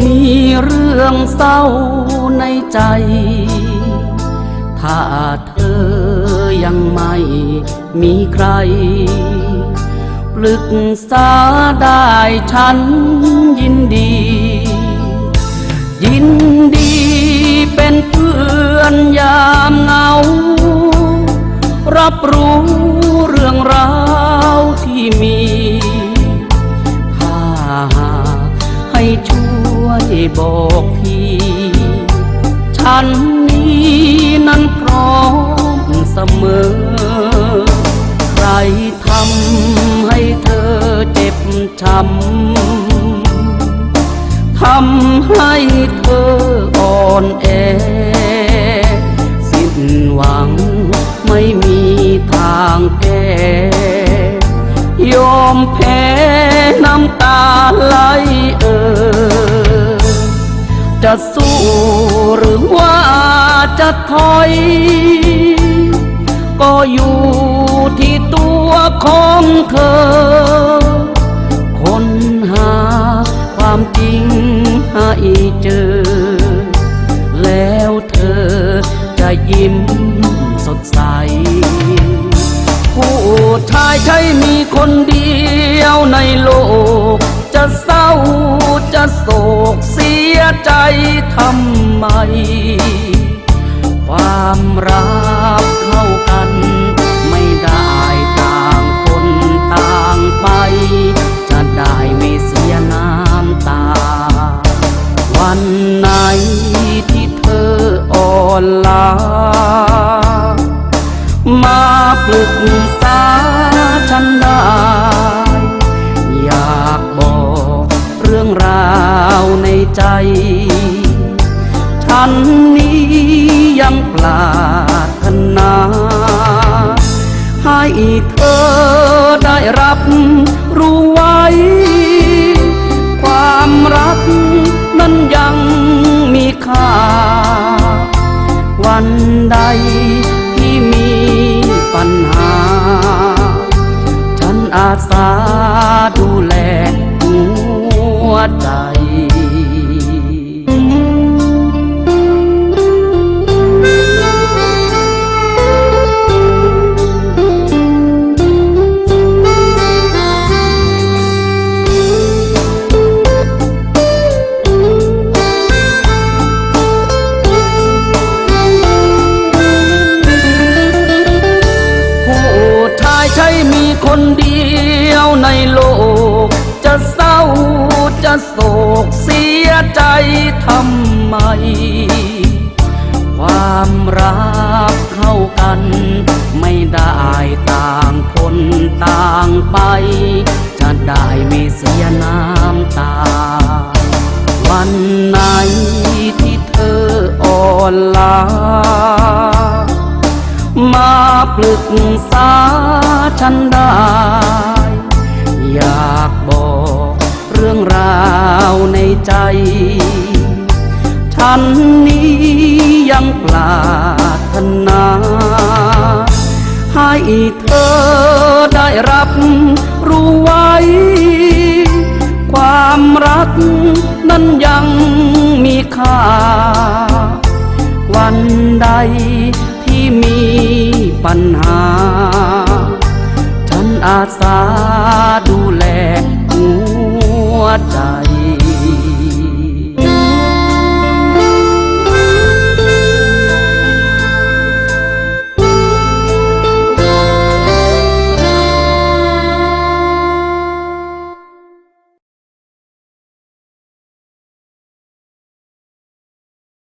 มีเรื่องเศร้าในใจ ถ้าเธอยังไม่มีใคร ปรึกษาได้ฉันยินดี ยินดีเป็นเพื่อนยามเหงา รับรู้เรื่องราวที่มี ถ้าให้ช่วย บอกพี่ ฉันนี้นั้นพร้อมเสมอ ใครทำให้เธอเจ็บช้ำทำให้เธออ่อนแอ สิ้นหวังไม่มีทางแก้ยอมแพ้น้ำตาไหลเอ่อ จะสู้หรือว่าจะถอย ก็อยู่ที่ตัวของเธอ คนหาความจริงให้เจอ แล้วเธอจะยิ้มสดใส ผู้ชายใช่มีคนเดียวในโลก จะเศร้าจะโศกเสียใจทำไม ความรักเข้ากัน ไม่ได้ต่างคนต่างไป จะได้ไม่เสียน้ำตา วันไหนที่เธออ่อนล้ามาปรึกษ ใจ ฉันนี้ยังปรารถนา ให้เธอได้รับรู้ไว้ ความรักนั้นยังมีค่า วันใดที่มีปัญหา ฉันอาสาดูแลหัวใจ ยวในโลก จะเศร้าจะโศกเสียใจทำไม ความรักเข้ากัน ไม่ได้ต่างคนต่างไป จะได้ไม่เสียน้ำตา วันไหนที่เธออ่อนล้ามาปรึกษาฉันได้ ใจ ฉันนี้ยังปรารถนา ให้เธอได้รับรู้ไว้ ความรักนั้นยังมีค่า วันใดที่มีปัญหา ฉันอาสาดูแลหัวใจ